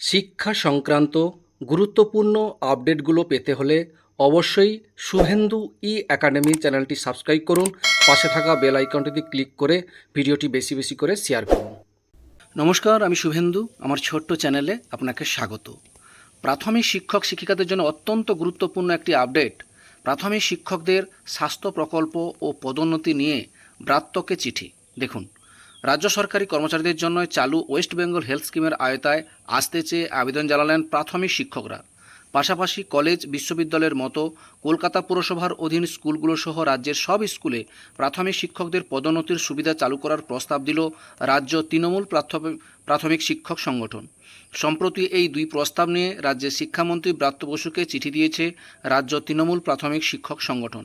শিক্ষা সংক্রান্ত গুরুত্বপূর্ণ আপডেটগুলো পেতে হলে অবশ্যই শুভেন্দু ই একাডেমি চ্যানেলটি সাবস্ক্রাইব করুন। পাশে থাকা বেল আইকনটিতে ক্লিক করে ভিডিওটি বেশি বেশি করে শেয়ার করুন। নমস্কার, আমি শুভেন্দু। আমার ছোট্ট চ্যানেলে আপনাকে স্বাগত। প্রাথমিক শিক্ষক শিক্ষিকাদের জন্য অত্যন্ত গুরুত্বপূর্ণ একটি আপডেট। প্রাথমিক শিক্ষকদের স্বাস্থ্য প্রকল্প ও পদোন্নতি নিয়ে ব্রাত্যকে চিঠি। দেখুন রাজ্য সরকারি কর্মচারীদের জন্য চালু ওয়েস্ট বেঙ্গল হেলথ স্কিমের আয়তায় আসতে চেয়ে আবেদন জানালেন প্রাথমিক শিক্ষকরা। পাশাপাশি কলেজ, বিশ্ববিদ্যালয়ের মতো কলকাতা পুরসভার অধীন স্কুলগুলো সহ রাজ্যের সব স্কুলে প্রাথমিক শিক্ষকদের পদোন্নতির সুবিধা চালু করার প্রস্তাব দিল রাজ্য তৃণমূল প্রাথমিক শিক্ষক সংগঠন। সম্প্রতি এই দুই প্রস্তাব নিয়ে রাজ্যের শিক্ষামন্ত্রী ব্রাত্য বসুকে চিঠি দিয়েছে রাজ্য তৃণমূল প্রাথমিক শিক্ষক সংগঠন।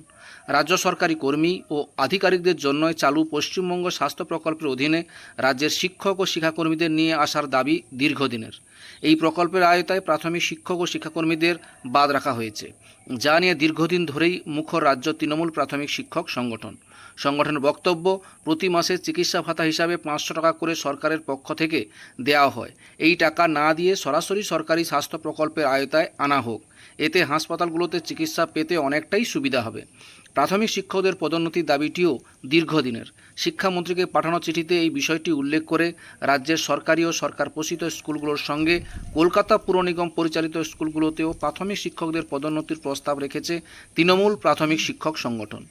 রাজ্য সরকারি কর্মী ও আধিকারিকদের জন্য চালু পশ্চিমবঙ্গ স্বাস্থ্য প্রকল্পের অধীনে রাজ্যের শিক্ষক ও শিক্ষাকর্মীদের নিয়ে আসার দাবি দীর্ঘদিনের। এই প্রকল্পের আয়তায় প্রাথমিক শিক্ষক ও শিক্ষাকর্মীদের বাদ রাখা হয়েছে। যা নিয়ে দীর্ঘদিন ধরেই মুখর রাজ্য তৃণমূল প্রাথমিক শিক্ষক সংগঠন। সংগঠনের বক্তব্য, প্রতি মাসে চিকিৎসা ভাতা হিসাবে পাঁচশো টাকা করে সরকারের পক্ষ থেকে দেওয়া হয়। এই টাকা না দিয়ে সরাসরি সরকারি স্বাস্থ্য প্রকল্পের আয়তায় আনা হোক। এতে হাসপাতালগুলোতে চিকিৎসা পেতে অনেকটাই সুবিধা হবে। প্রাথমিক শিক্ষকদের পদোন্নতির দাবিটিও দীর্ঘদিনের। শিক্ষামন্ত্রীকে পাঠানো চিঠিতে এই বিষয়টি উল্লেখ করে রাজ্যের সরকারি ও সরকার পোষিত স্কুলগুলোর সঙ্গে কলকাতা পুর নিগম পরিচালিত স্কুলগুলোতেও প্রাথমিক শিক্ষকদের পদোন্নতির প্রস্তাব রেখেছে তৃণমূল প্রাথমিক শিক্ষক সংগঠন।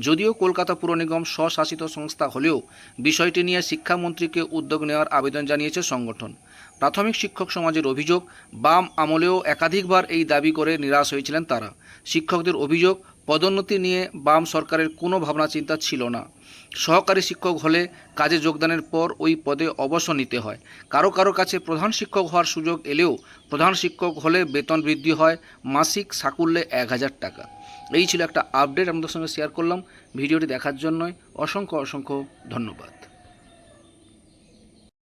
যদিও কলকাতা পুর নিগম স্বশাসিত সংস্থা হলেও বিষয়টি নিয়ে শিক্ষামন্ত্রীকে উদ্যোগ নেওয়ার আবেদন জানিয়েছে সংগঠন। প্রাথমিক শিক্ষক সমাজের অভিযোগ, বাম আমলেও একাধিকবার এই দাবি করে নিরাশ হয়েছিলেন তারা। শিক্ষকদের অভিযোগ, পদোন্নতি নিয়ে বাম সরকারের কোনো ভাবনা চিন্তা ছিল না। সহকারী শিক্ষক হলে কাজে যোগদানের পর ওই পদে অবসর নিতে হয়। কারও কারও কাছে প্রধান শিক্ষক হওয়ার সুযোগ এলেও প্রধান শিক্ষক হলে বেতন বৃদ্ধি হয়, মাসিক সাকুল্যে এক হাজার টাকা। এই ছিল একটা আপডেট আমাদের সঙ্গে শেয়ার করলাম। ভিডিওটি দেখার জন্যই অসংখ্য অসংখ্য ধন্যবাদ।